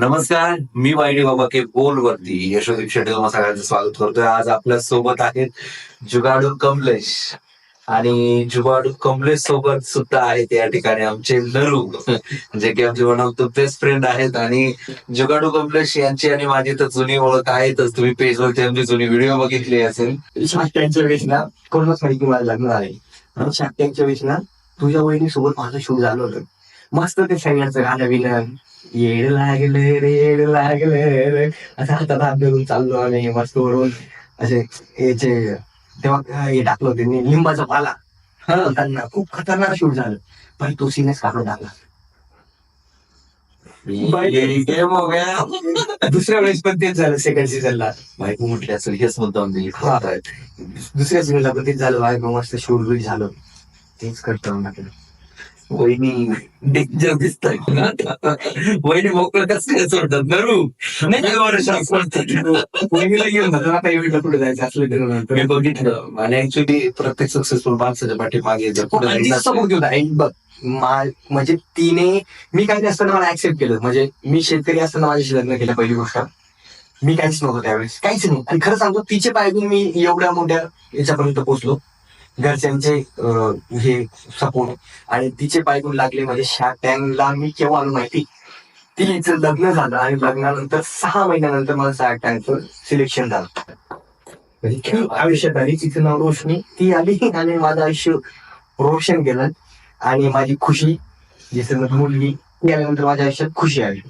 नमस्कार मी वाईडी बाबा के बोल वरती यशोदीप शेट्टी तुम्हाला सगळ्यांचं स्वागत करतोय. आज आपल्यासोबत आहेत जुगाडू कमलेश. आणि जुगाडू कमलेश सोबत सुद्धा आहेत या ठिकाणी आमचे नरू जे की आमचे one of the best friend आहेत. आणि जुगाडू कमलेश यांची आणि माझी तर जुनी ओळख आहेतच. तुम्ही पेजवरती आमची जुनी व्हिडिओ बघितली असेल. शार्क टँकच्या वेळेस ना कोणाच माहिती मला लग्न आहे. टँकच्या वेळेस ना तुझ्या वहिनी सोबत माझं शूट झालं होतं. मस्त ते सगळ्यांचं गाणं बिणं येड लागले रे येड लागले रे. असं हातात हात धरून चाललो आणि मस्त वरून. असे याचे तेव्हा हे टाकलं होते लिंबाचा पाला. त्यांना खूप खतरनाक शूट झालं. पण तो सिनेस काढून टाकला. हो गया. दुसऱ्या वेळेस पण तेच झालं सेकंड सीझनला बायको म्हटली असेल हेच मुद्दाम हा. दिली दुसऱ्या सीझनला पण तेच झालं. बाय मस्त शूट झालं. तेच करतो टाकलं वहिनी डेंजर दिसताय. वहिनी मोकळं कसं सोडतात? नरू. नाही. वहिनीला घेऊन आता जायचं असलं तर नंतर. मी बघितलं. आणि ऍक्च्युली प्रत्येक सक्सेसफुल माणसाच्या पाठीमागे जर पुढे. एक बघ मा- म्हणजे तिने मी काही असताना मला ऍक्सेप्ट केलं. म्हणजे मी शेतकरी असताना माझ्याशी लग्न केलं पहिली गोष्ट. मी काहीच नव्हतं त्यावेळेस. काहीच नाही आणि खरं सांगतो तिचे पायगून मी एवढ्या मोठ्या याच्यापर्यंत पोहोचलो. घरच्यांचे हे सपोर्ट आणि तिचे पायगून लागले म्हणजे शा टँगला मी केव्हा आलो माहिती? तिचं लग्न झालं आणि लग्नानंतर सहा महिन्यानंतर मला शा टँगचं सिलेक्शन झालं. म्हणजे आयुष्यात आली तिचं नाव रोशनी. ती आली आणि माझं आयुष्य रोशन केलं. आणि माझी खुशी जी मुलगी ती आल्यानंतर माझ्या आयुष्यात खुशी आली.